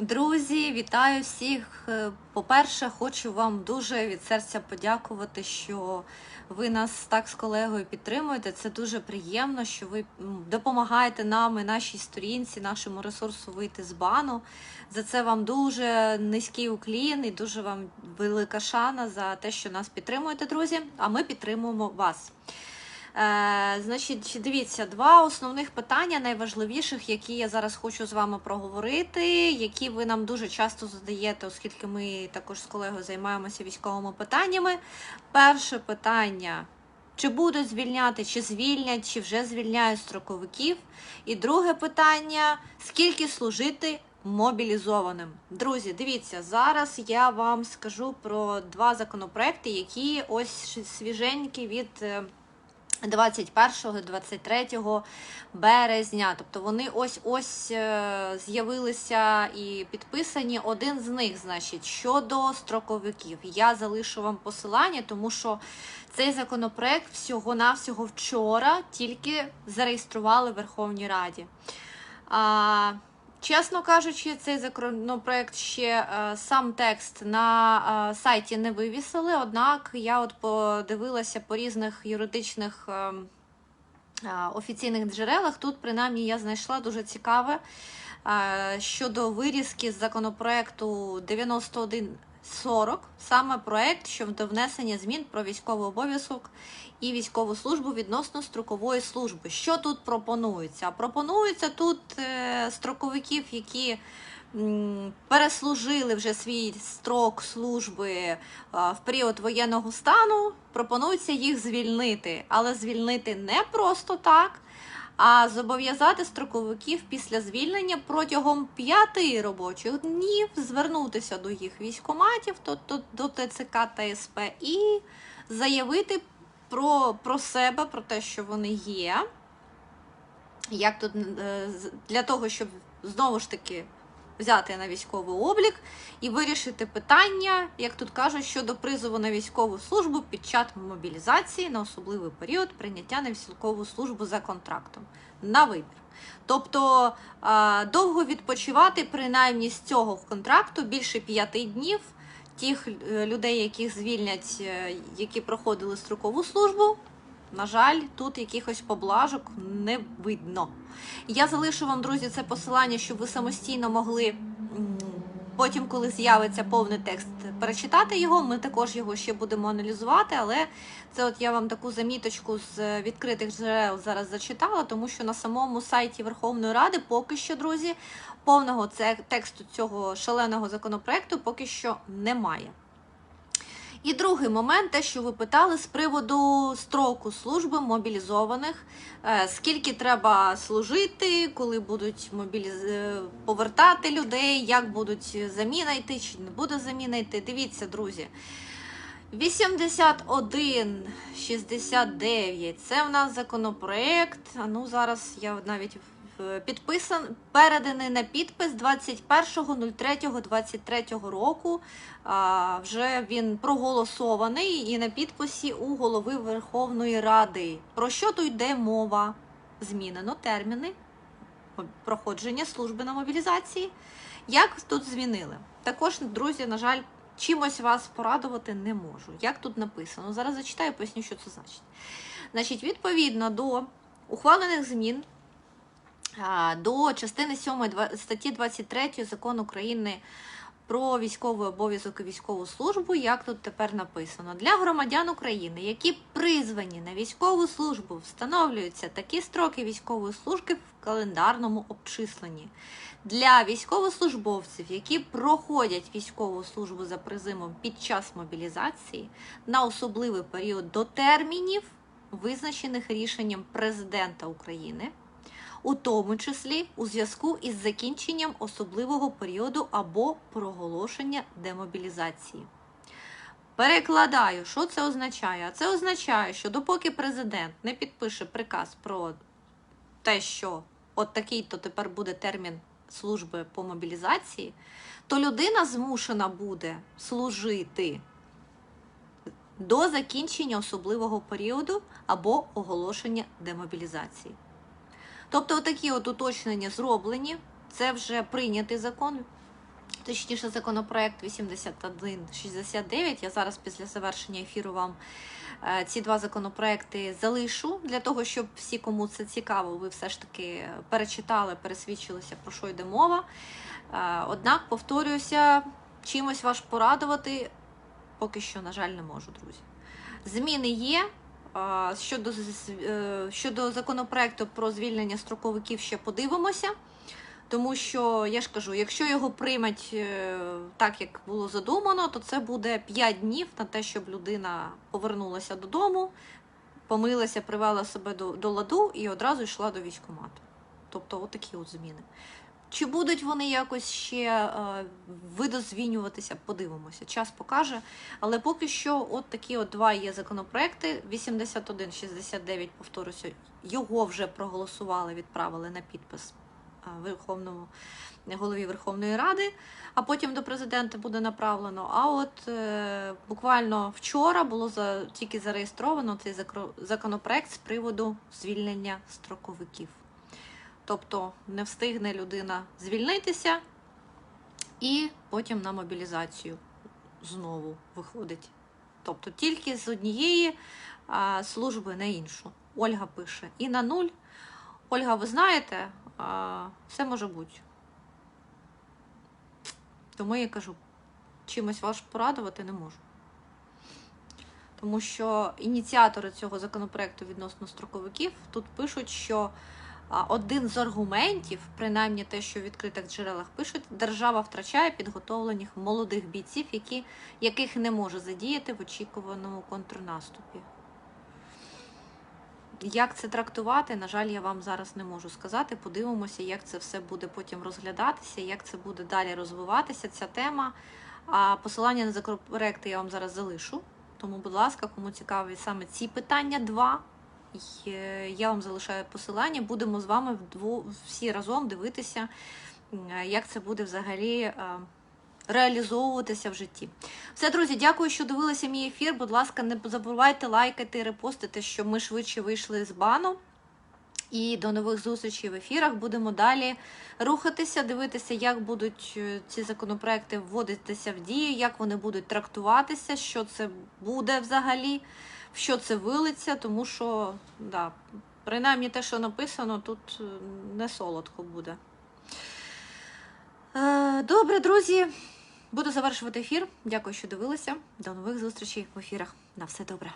Друзі, вітаю всіх. Е, По-перше, хочу вам дуже від серця подякувати, що ви нас так з колегою підтримуєте. Це дуже приємно, що ви допомагаєте нам і нашій сторінці, нашому ресурсу вийти з бану. За це вам дуже низький уклін і дуже вам велика шана за те, що нас підтримуєте, друзі. А ми підтримуємо вас. Е, значить, дивіться, два основних питання, найважливіших, які я зараз хочу з вами проговорити, які ви нам дуже часто задаєте, оскільки ми також з колегою займаємося військовими питаннями. Перше питання. Чи будуть звільняти, чи звільнять, чи вже звільняють строковиків? І друге питання: скільки служити мобілізованим? Друзі, дивіться, зараз я вам скажу про два законопроекти, які ось свіженькі від. Е, 21-23 березня. Тобто вони ось ось е, з'явилися і підписані. Один з них, значить, щодо строковиків. Я залишу вам посилання, тому що цей законопроект всього-навсього вчора тільки зареєстрували в Верховній Раді. Чесно кажучи, цей законопроект ще е, сам текст на е, сайті не вивісили, однак я от подивилася по різних юридичних е, офіційних джерелах. Тут, принаймні, я знайшла дуже цікаве щодо вирізки з законопроекту 9140, саме проект щодо внесення змін про військовий обов'язок і військову службу відносно строкової служби. Що тут пропонується? Пропонується тут е, строковиків, які переслужили вже свій строк служби е, в період воєнного стану. Пропонується їх звільнити, але звільнити не просто так. А зобов'язати строковиків після звільнення протягом п'яти робочих днів звернутися до їх військоматів, тобто до ТЦК та СП, і заявити про, про себе, про те, що вони є. Як тут е, для того, щоб знову ж таки взяти на військовий облік і вирішити питання, як тут кажуть, щодо призову на військову службу під час мобілізації на особливий період прийняття на військову службу за контрактом на вибір. Тобто довго відпочивати, принаймні з цього контракту більше п'яти днів. Тих е, людей, яких звільнять, е, які проходили строкову службу, на жаль, тут якихось поблажок не видно. Я залишу вам, друзі, це посилання, щоб ви самостійно могли потім, коли з'явиться повний текст, перечитати його. Ми також його ще будемо аналізувати, але це от я вам таку заміточку з відкритих джерел зараз зачитала, тому що на самому сайті Верховної Ради поки що, друзі, повного тексту цього шаленого законопроекту поки що немає. І другий момент, те, що ви питали з приводу строку служби мобілізованих, Е, скільки треба служити, коли будуть мобіліз... е, повертати людей, як будуть заміна йти, чи не буде заміна йти. Дивіться, друзі. 81 69 це в нас законопроект. А ну зараз я навіть підписан, переданий на підпис 21.03.23 року. А, вже він проголосований і на підписі у голови Верховної Ради. Про що тут йде мова? Змінено терміни проходження служби на мобілізації. Як тут змінили? Також, друзі, на жаль, чимось вас порадувати не можу. Як тут написано? Зараз зачитаю, поясню, що це значить. Значить, відповідно до ухвалених змін до частини 7 два- статті 23 закону України про військовий обов'язок і військову службу, як тут тепер написано, для громадян України, які призвані на військову службу, встановлюються такі строки військової служби в календарному обчисленні. Для військовослужбовців, які проходять військову службу за призимом під час мобілізації на особливий період до термінів, визначених рішенням президента України у тому числі у зв'язку із закінченням особливого періоду або проголошення демобілізації. Перекладаю, що це означає? А це означає, що допоки президент не підпише приказ про те, що от такий-то тепер буде термін служби по мобілізації, то людина змушена буде служити до закінчення особливого періоду або оголошення демобілізації. Тобто, такі от уточнення зроблені, це вже прийнятий закон точніше, законопроект 8169. Я зараз після завершення ефіру вам е, ці два законопроекти залишу для того, щоб всі, кому це цікаво, ви все ж таки перечитали, пересвідчилися, про що йде мова. Е, Однак, повторююся, чимось вас порадувати поки що, на жаль, не можу, друзі. Зміни є. Щодо, е, щодо законопроекту про звільнення строковиків ще подивимося. Тому що я ж кажу, якщо його приймуть е, так, як було задумано, то це буде 5 днів на те, щоб людина повернулася додому, помилася, привела себе до, до ладу і одразу йшла до військкомату. Тобто, отакі от зміни. Чи будуть вони якось ще е, видозвінюватися, подивимося. Час покаже. Але поки що, от такі от два є законопроекти. 8169, повторюся, його вже проголосували, відправили на підпис е, Верховному голові Верховної Ради, а потім до президента буде направлено. А от е, буквально вчора було за, тільки зареєстровано цей законопроект з приводу звільнення строковиків. Тобто не встигне людина звільнитися і потім на мобілізацію знову виходить. Тобто тільки з однієї а, служби на іншу. Ольга пише: і на нуль. Ольга, ви знаєте, а, все може бути. Тому я кажу, чимось вас порадувати не можу. Тому що ініціатори цього законопроекту відносно строковиків тут пишуть, що один з аргументів, принаймні те, що в відкритих джерелах пишуть, держава втрачає підготовлених молодих бійців, які, яких не може задіяти в очікуваному контрнаступі. Як це трактувати, на жаль, я вам зараз не можу сказати. Подивимося, як це все буде потім розглядатися, як це буде далі розвиватися, ця тема. А посилання на законопроекти я вам зараз залишу. Тому, будь ласка, кому цікаві саме ці питання, два. Е, Я вам залишаю посилання. Будемо з вами вдво, всі разом дивитися, як це буде взагалі е, реалізовуватися в житті. Все, друзі, дякую, що дивилися мій ефір. Будь ласка, не забувайте лайкати, репостити, щоб ми швидше вийшли з бану. І до нових зустрічей в ефірах. Будемо далі рухатися, дивитися, як будуть е, ці законопроекти вводитися в дію, як вони будуть трактуватися, що це буде взагалі, в що це вилиться, тому що, да, принаймні те, що написано, тут е, не солодко буде. Е, Добре, друзі. Буду завершувати ефір. Дякую, що дивилися. До нових зустрічей в ефірах. На все добре.